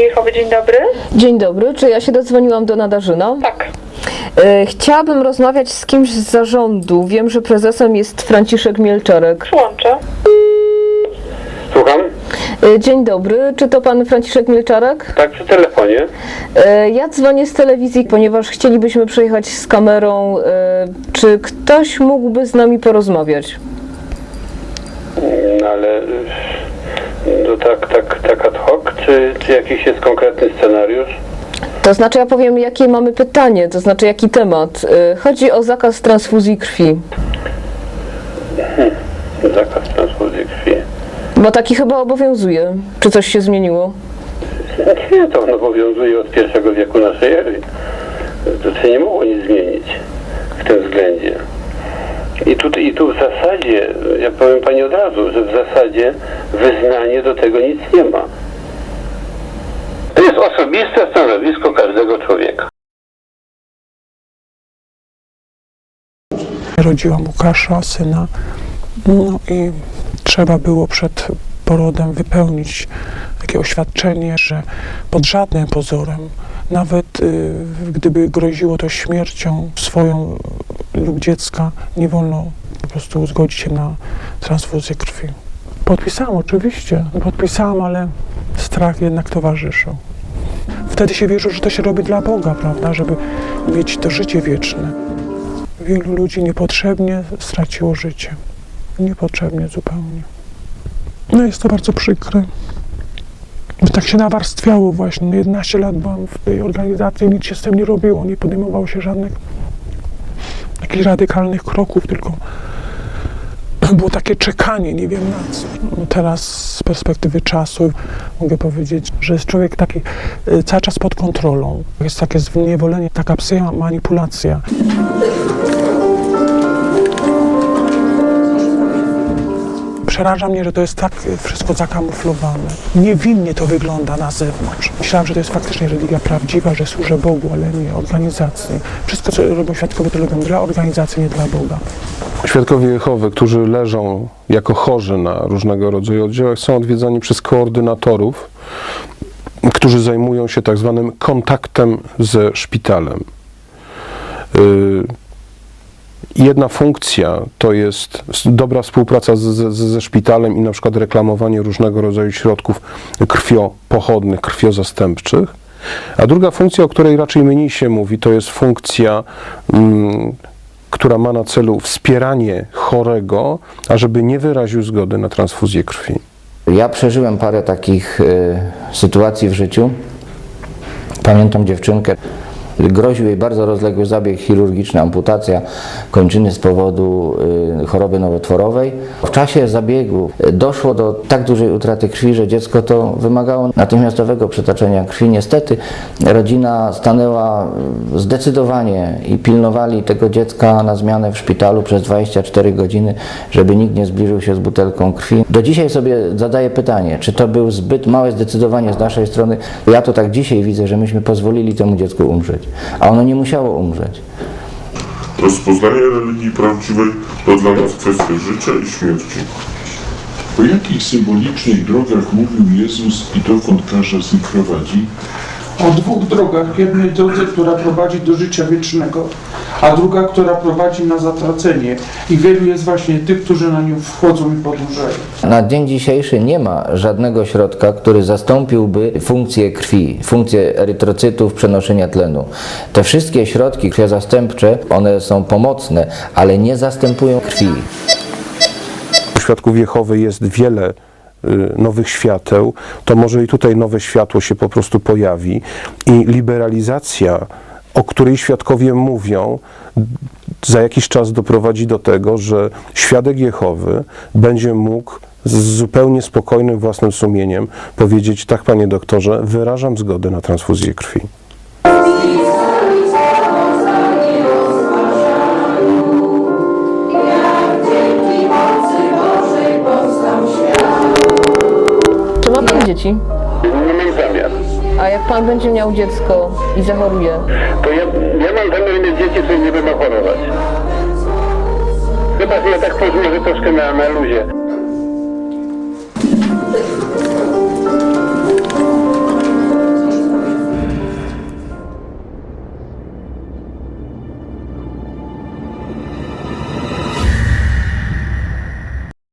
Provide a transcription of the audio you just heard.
Jehowy, dzień dobry. Dzień dobry, czy ja się dodzwoniłam do Nadarzyna? Tak. E, chciałabym rozmawiać z kimś z zarządu. Wiem, że prezesem jest Franciszek Mielczarek. Przyłączę. Słucham? E, dzień dobry, czy to pan Franciszek Mielczarek? Tak, przy telefonie. E, ja dzwonię z telewizji, ponieważ chcielibyśmy przejechać z kamerą. E, czy ktoś mógłby z nami porozmawiać? No ale y, no tak, tak, tak ad hoc, czy, czy jakiś jest konkretny scenariuz? To znaczy, ja powiem, jakie mamy pytanie, to znaczy, jaki temat. E, chodzi o zakaz transfuzji krwi. Zakaz transfuzji krwi. Bo taki chyba obowiązuje. Czy coś się zmieniło? Nie, to on obowiązuje od pierwszego wieku naszej ery. To się nie mogło nic zmienić. I tu, I tu w zasadzie, ja powiem Pani od razu, że w zasadzie wyznanie do tego nic nie ma. To jest osobiste stanowisko każdego człowieka. Rodziłam Łukasza, syna, no i trzeba było przed porodem wypełnić takie oświadczenie, że pod żadnym pozorem, nawet y, gdyby groziło to śmiercią swoją lub dziecka, nie wolno po prostu zgodzić się na transfuzję krwi. Podpisałam oczywiście, podpisałam, ale strach jednak towarzyszył. Wtedy się wierzy, że to się robi dla Boga, prawda, żeby mieć to życie wieczne. Wielu ludzi niepotrzebnie straciło życie. Niepotrzebnie zupełnie. No jest to bardzo przykre. Tak się nawarstwiało właśnie. 11 lat byłam w tej organizacji, nic się z tym nie robiło, nie podejmowało się żadnych jakichś radykalnych kroków, tylko było takie czekanie, nie wiem na co. No teraz z perspektywy czasu mogę powiedzieć, że jest człowiek taki y, cały czas pod kontrolą. Jest takie zniewolenie, taka psy manipulacja. Przeraża mnie, że to jest tak y, wszystko zakamuflowane. Niewinnie to wygląda na zewnątrz. Myślałam, że to jest faktycznie religia prawdziwa, że służę Bogu, ale nie organizacji. Wszystko, co robią świadkowie, to robią dla organizacji, nie dla Boga. Świadkowie Jehowy, którzy leżą jako chorzy na różnego rodzaju oddziałach, są odwiedzani przez koordynatorów, którzy zajmują się tak zwanym kontaktem ze szpitalem. Jedna funkcja to jest dobra współpraca z, z, ze szpitalem i na przykład reklamowanie różnego rodzaju środków krwiopochodnych, krwiozastępczych. A druga funkcja, o której raczej mniej się mówi, to jest funkcja mm, która ma na celu wspieranie chorego, ażeby nie wyraził zgody na transfuzję krwi. Ja przeżyłem parę takich y, sytuacji w życiu. Pamiętam dziewczynkę, groził jej bardzo rozległy zabieg chirurgiczny, amputacja kończyny z powodu y, choroby nowotworowej. W czasie zabiegu y, doszło do tak dużej utraty krwi, że dziecko to wymagało natychmiastowego przetaczenia krwi. Niestety rodzina stanęła y, zdecydowanie i pilnowali tego dziecka na zmianę w szpitalu przez 24 godziny, żeby nikt nie zbliżył się z butelką krwi. Do dzisiaj sobie zadaję pytanie, czy to był zbyt małe zdecydowanie z naszej strony. Ja to tak dzisiaj widzę, że myśmy pozwolili temu dziecku umrzeć, a ono nie musiało umrzeć. Rozpoznanie religii prawdziwej to dla nas kwestia życia i śmierci. Po jakich symbolicznych drogach mówił Jezus i dokąd każe nas ich prowadzi? O dwóch drogach. Jednej drodze, która prowadzi do życia wiecznego, a druga, która prowadzi na zatracenie. I wielu jest właśnie tych, którzy na nią wchodzą i podążają. Na dzień dzisiejszy nie ma żadnego środka, który zastąpiłby funkcję krwi, funkcję erytrocytów, przenoszenia tlenu. Te wszystkie środki krwiozastępcze, one są pomocne, ale nie zastępują krwi. U świadków Jehowy jest wiele nowych świateł, to może i tutaj nowe światło się po prostu pojawi i liberalizacja, o której świadkowie mówią, za jakiś czas doprowadzi do tego, że świadek Jehowy będzie mógł z zupełnie spokojnym własnym sumieniem powiedzieć, tak panie doktorze, wyrażam zgodę na transfuzję krwi. Dzieci? Nie mam zamiar. A jak pan będzie miał dziecko i zachoruje, To ja, ja mam zamiar mieć dzieci, co nie będą chorować. Chyba, że ja tak pozwolę troszkę na, na luzie.